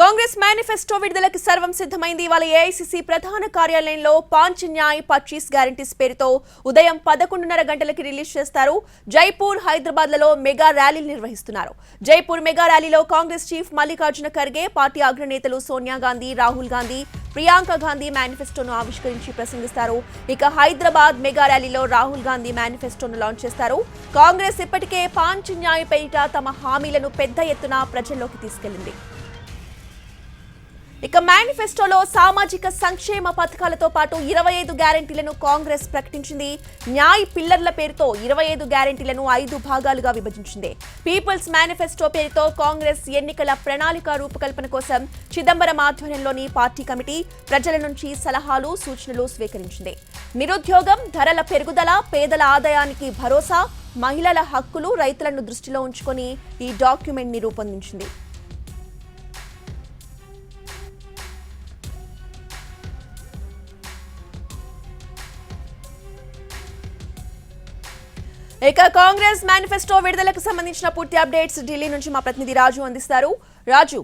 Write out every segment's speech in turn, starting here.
Congress manifesto విడుదలకి సర్వం సిద్ధమైంది. ఇవాళ ఏఐసిసి ప్రధాన కార్యాలయంలో పాంచ్ న్యాయ్ పచ్చీస్ గ్యారంటీస్ పేరుతో ఉదయం పదకొండున్నర గంటలకి రిలీజ్ చేస్తారు. జైపూర్ హైదరాబాద్లలో మెగా ర్యాలీలు నిర్వహిస్తున్నారు. జైపూర్ మెగా ర్యాలీలో కాంగ్రెస్ చీఫ్ మల్లికార్జున ఖర్గే పార్టీ అగ్రనేతలు సోనియా గాంధీ రాహుల్ గాంధీ ప్రియాంక గాంధీ మేనిఫెస్టోను ఆవిష్కరించి ప్రసంగిస్తారు. ఇక హైదరాబాద్ మెగా ర్యాలీలో రాహుల్ గాంధీ మేనిఫెస్టోను లాంచ్ చేస్తారు. కాంగ్రెస్ ఇప్పటికే పాంచ్ న్యాయ్ పేరిట తమ హామీలను పెద్ద ఎత్తున ప్రజల్లోకి తీసుకెళ్ళింది ఇక మేనిఫెస్టోలో సామాజిక సంక్షేమ పథకాలతో పాటు ఇరవై ఐదు గ్యారెంటీలను కాంగ్రెస్ ప్రకటించింది. న్యాయ్ పిల్లర్ల పేరుతో ఇరవై ఐదు గ్యారెంటీలను ఐదు భాగాలుగా విభజించింది. పీపుల్స్ మేనిఫెస్టో పేరుతో కాంగ్రెస్ ఎన్నికల ప్రణాళిక రూపకల్పన కోసం చిదంబరం ఆధ్వర్యంలోని పార్టీ కమిటీ ప్రజల నుంచి సలహాలు సూచనలు స్వీకరించింది. నిరుద్యోగం ధరల పెరుగుదల పేదల ఆదాయానికి భరోసా మహిళల హక్కులు రైతులను దృష్టిలో ఉంచుకొని ఈ డాక్యుమెంట్ని రూపొందించింది. ఇక కాంగ్రెస్ మేనిఫెస్టో విడుదలకు సంబంధించిన పూర్తి అప్డేట్స్ ఢిల్లీ నుంచి మా ప్రతినిధి రాజు అందిస్తారు. రాజు.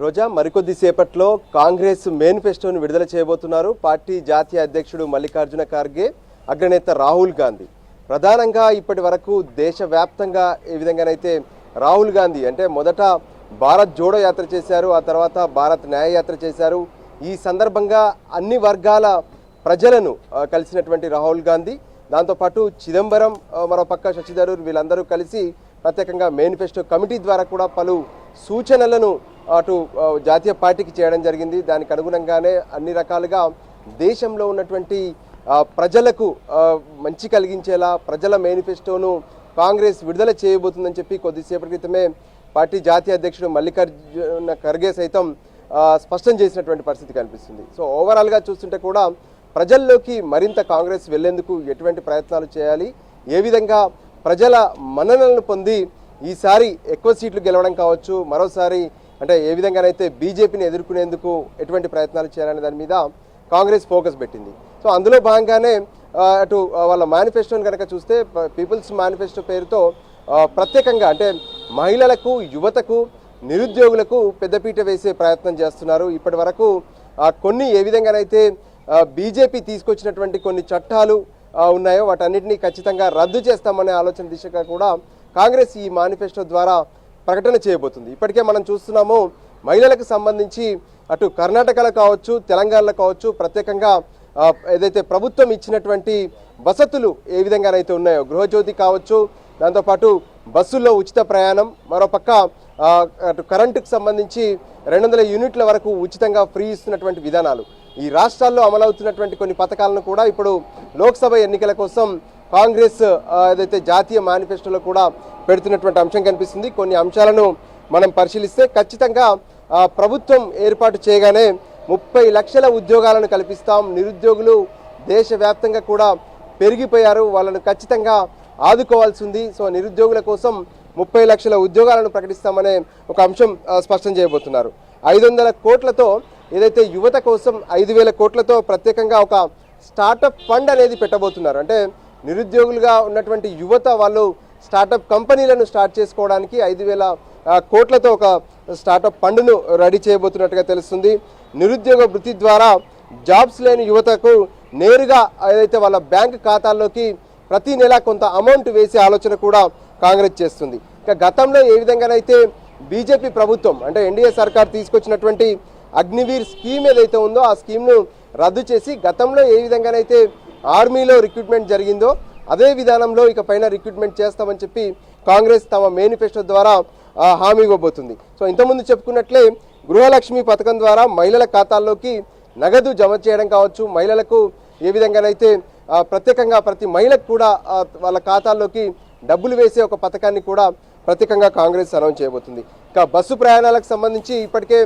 రోజా మరికొద్ది సేపట్లో కాంగ్రెస్ మేనిఫెస్టోను విడుదల చేయబోతున్నారు. పార్టీ జాతీయ అధ్యక్షుడు మల్లికార్జున ఖార్గే అగ్రనేత రాహుల్ గాంధీ. ప్రధానంగా ఇప్పటి వరకు దేశవ్యాప్తంగా ఏ విధంగానైతే రాహుల్ గాంధీ అంటే మొదట భారత్ జోడో యాత్ర చేశారు ఆ తర్వాత భారత్ న్యాయ యాత్ర చేశారు. ఈ సందర్భంగా అన్ని వర్గాల ప్రజలను కలిసినటువంటి రాహుల్ గాంధీ దాంతోపాటు చిదంబరం మరోపక్క శశిధరూర్ శశి థరూర్ వీళ్ళందరూ కలిసి ప్రత్యేకంగా మేనిఫెస్టో కమిటీ ద్వారా కూడా పలు సూచనలను అటు జాతీయ పార్టీకి చేయడం జరిగింది. దానికి అనుగుణంగానే అన్ని రకాలుగా దేశంలో ఉన్నటువంటి ప్రజలకు మంచి కలిగించేలా ప్రజల మేనిఫెస్టోను కాంగ్రెస్ విడుదల చేయబోతుందని చెప్పి కొద్దిసేపటి క్రితమే పార్టీ జాతీయ అధ్యక్షుడు మల్లికార్జున ఖర్గే సైతం స్పష్టం చేసినటువంటి పరిస్థితి కనిపిస్తుంది. సో ఓవరాల్గా చూస్తుంటే కూడా ప్రజల్లోకి మరింత కాంగ్రెస్ వెళ్ళేందుకు ఎటువంటి ప్రయత్నాలు చేయాలి? ఏ విధంగా ప్రజల మన్ననలను పొంది ఈసారి ఎక్కువ సీట్లు గెలవడం కావచ్చు? మరోసారి అంటే ఏ విధంగానైతే బీజేపీని ఎదుర్కొనేందుకు ఎటువంటి ప్రయత్నాలు చేయాలనే దాని మీద కాంగ్రెస్ ఫోకస్ పెట్టింది. సో అందులో భాగంగానే అటు వాళ్ళ మేనిఫెస్టోని కనుక చూస్తే పీపుల్స్ మేనిఫెస్టో పేరుతో ప్రత్యేకంగా అంటే మహిళలకు యువతకు నిరుద్యోగులకు పెద్దపీట వేసే ప్రయత్నం చేస్తున్నారు. ఇప్పటి వరకు కొన్ని ఏ విధంగానైతే బీజేపీ తీసుకొచ్చినటువంటి కొన్ని చట్టాలు ఉన్నాయో వాటన్నిటినీ ఖచ్చితంగా రద్దు చేస్తామనే ఆలోచన దిశగా కూడా కాంగ్రెస్ ఈ మేనిఫెస్టో ద్వారా ప్రకటన చేయబోతుంది. ఇప్పటికే మనం చూస్తున్నాము మహిళలకు సంబంధించి అటు కర్ణాటకలో కావచ్చు తెలంగాణలో కావచ్చు ప్రత్యేకంగా ఏదైతే ప్రభుత్వం ఇచ్చినటువంటి వసతులు ఏ విధంగానైతే ఉన్నాయో గృహజ్యోతి కావచ్చు దాంతోపాటు బస్సుల్లో ఉచిత ప్రయాణం మరోపక్క అటు కరెంటుకు సంబంధించి రెండు వందల యూనిట్ల వరకు ఉచితంగా ఫ్రీ ఇస్తున్నటువంటి విధానాలు. ఈ రాష్ట్రాల్లో అమలవుతున్నటువంటి కొన్ని పథకాలను కూడా ఇప్పుడు లోక్సభ ఎన్నికల కోసం కాంగ్రెస్ ఏదైతే జాతీయ మేనిఫెస్టోలో కూడా పెడుతున్నటువంటి అంశం కనిపిస్తుంది. కొన్ని అంశాలను మనం పరిశీలిస్తే ఖచ్చితంగా ప్రభుత్వం ఏర్పాటు చేయగానే ముప్పై లక్షల ఉద్యోగాలను కల్పిస్తాం. నిరుద్యోగులు దేశవ్యాప్తంగా కూడా పెరిగిపోయారు. వాళ్ళను ఖచ్చితంగా ఆదుకోవాల్సి ఉంది. సో నిరుద్యోగుల కోసం ముప్పై లక్షల ఉద్యోగాలను ప్రకటిస్తామనే ఒక అంశం స్పష్టం చేయబోతున్నారు. ఐదు వందల కోట్లతో ఏదైతే యువత కోసం ఐదు వేల కోట్లతో ప్రత్యేకంగా ఒక స్టార్టప్ ఫండ్ అనేది పెట్టబోతున్నారు. అంటే నిరుద్యోగులుగా ఉన్నటువంటి యువత వాళ్ళు స్టార్టప్ కంపెనీలను స్టార్ట్ చేసుకోవడానికి ఐదు వేల కోట్లతో ఒక స్టార్టప్ ఫండ్ను రెడీ చేయబోతున్నట్టుగా తెలుస్తుంది. నిరుద్యోగ వృత్తి ద్వారా జాబ్స్ లేని యువతకు నేరుగా ఏదైతే వాళ్ళ బ్యాంక్ ఖాతాల్లోకి ప్రతి నెల కొంత అమౌంట్ వేసే ఆలోచన కూడా కాంగ్రెస్ చేస్తుంది. ఇక గతంలో ఏ విధంగానైతే బీజేపీ ప్రభుత్వం అంటే ఎన్డీఏ సర్కార్ తీసుకొచ్చినటువంటి అగ్నివీర్ స్కీమ్ ఏదైతే ఉందో ఆ స్కీమ్ను రద్దు చేసి గతంలో ఏ విధంగానైతే ఆర్మీలో రిక్రూట్మెంట్ జరిగిందో అదే విధానంలో ఇక పైన రిక్రూట్మెంట్ చేస్తామని చెప్పి కాంగ్రెస్ తమ మేనిఫెస్టో ద్వారా హామీ ఇవ్వబోతుంది. సో ఇంతకుముందు చెప్పుకున్నట్లే గృహలక్ష్మి పథకం ద్వారా మహిళల ఖాతాల్లోకి నగదు జమ చేయడం కావచ్చు మహిళలకు ఏ విధంగానైతే ప్రత్యేకంగా ప్రతి మహిళకు కూడా వాళ్ళ ఖాతాల్లోకి డబ్బులు వేసే ఒక పథకాన్ని కూడా ప్రత్యేకంగా కాంగ్రెస్ అనౌన్స్ చేయబోతుంది. ఇక బస్సు ప్రయాణాలకు సంబంధించి ఇప్పటికే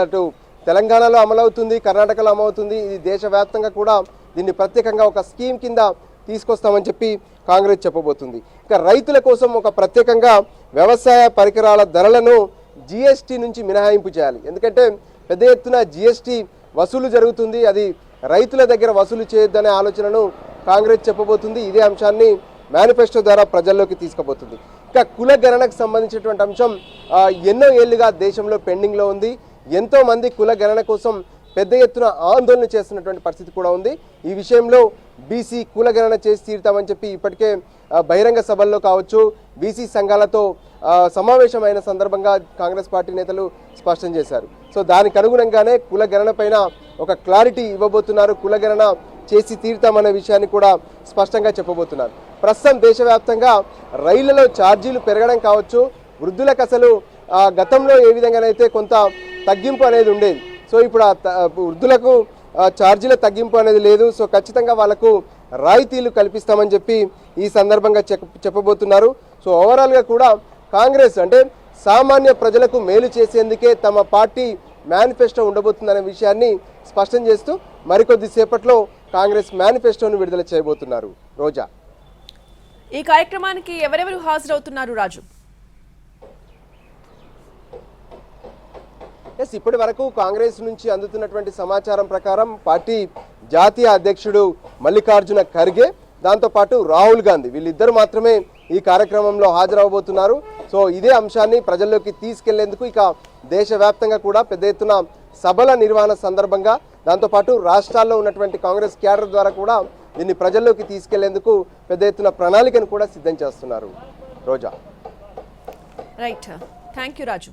అటు తెలంగాణలో అమలవుతుంది కర్ణాటకలో అమలవుతుంది. ఇది దేశవ్యాప్తంగా కూడా దీన్ని ప్రత్యేకంగా ఒక స్కీమ్ కింద తీసుకొస్తామని చెప్పి కాంగ్రెస్ చెప్పబోతుంది. ఇక రైతుల కోసం ఒక ప్రత్యేకంగా వ్యవసాయ పరికరాల ధరలను జిఎస్టీ నుంచి మినహాయింపు చేయాలి. ఎందుకంటే పెద్ద ఎత్తున జిఎస్టీ వసూలు జరుగుతుంది. అది రైతుల దగ్గర వసూలు చేయొద్దనే ఆలోచనను కాంగ్రెస్ చెప్పబోతుంది. ఇదే అంశాన్ని మేనిఫెస్టో ద్వారా ప్రజల్లోకి తీసుకుపోతుంది. ఇక కుల గణనకు సంబంధించినటువంటి అంశం ఎన్నో ఏళ్ళుగా దేశంలో పెండింగ్లో ఉంది. ఎంతోమంది కులగణన కుల గణన కోసం పెద్ద ఎత్తున ఆందోళన చేస్తున్నటువంటి పరిస్థితి కూడా ఉంది. ఈ విషయంలో బీసీ కులగణన చేసి తీరుతామని చెప్పి ఇప్పటికే బహిరంగ సభల్లో కావచ్చు బీసీ సంఘాలతో సమావేశమైన సందర్భంగా కాంగ్రెస్ పార్టీ నేతలు స్పష్టం చేశారు. సో దానికి అనుగుణంగానే కులగణన పైన ఒక క్లారిటీ ఇవ్వబోతున్నారు. కులగణన చేసి తీరుతామనే విషయాన్ని కూడా స్పష్టంగా చెప్పబోతున్నారు. ప్రస్తుతం దేశవ్యాప్తంగా రైళ్ళలో ఛార్జీలు పెరగడం కావచ్చు వృద్ధులకు అసలు ఆ, గతంలో ఏ విధంగానైతే కొంత తగ్గింపు అనేది ఉండేది. సో ఇప్పుడు త- వృద్ధులకు ఛార్జీల తగ్గింపు అనేది లేదు. సో ఖచ్చితంగా వాళ్ళకు రాయితీలు కల్పిస్తామని చెప్పి ఈ సందర్భంగా చెప్ చెప్పబోతున్నారు. సో ఓవరాల్గా కూడా కాంగ్రెస్ అంటే సామాన్య ప్రజలకు మేలు చేసేందుకే తమ పార్టీ మేనిఫెస్టో ఉండబోతుందనే విషయాన్ని స్పష్టం చేస్తూ మరికొద్ది సేపట్లో కాంగ్రెస్ మేనిఫెస్టోను విడుదల చేయబోతున్నారు. రోజా. ఈ కార్యక్రమానికి ఎవరెవరు హాజరవుతున్నారు రాజు? ఎస్ ఇప్పటి వరకు కాంగ్రెస్ నుంచి అందుతున్నటువంటి సమాచారం ప్రకారం పార్టీ జాతీయ అధ్యక్షుడు మల్లికార్జున ఖర్గే దాంతోపాటు రాహుల్ గాంధీ వీళ్ళిద్దరు మాత్రమే ఈ కార్యక్రమంలో హాజరవబోతున్నారు. సో ఇదే అంశాన్ని ప్రజల్లోకి తీసుకెళ్ళేందుకు ఇక దేశవ్యాప్తంగా కూడా పెద్ద ఎత్తున సభల నిర్వహణ సందర్భంగా దాంతోపాటు రాష్ట్రాల్లో ఉన్నటువంటి కాంగ్రెస్ క్యాడర్ ద్వారా కూడా దీన్ని ప్రజల్లోకి తీసుకెళ్ళేందుకు పెద్ద ఎత్తున ప్రణాళికను కూడా సిద్ధం చేస్తున్నారు. Roja. Right thank you Raju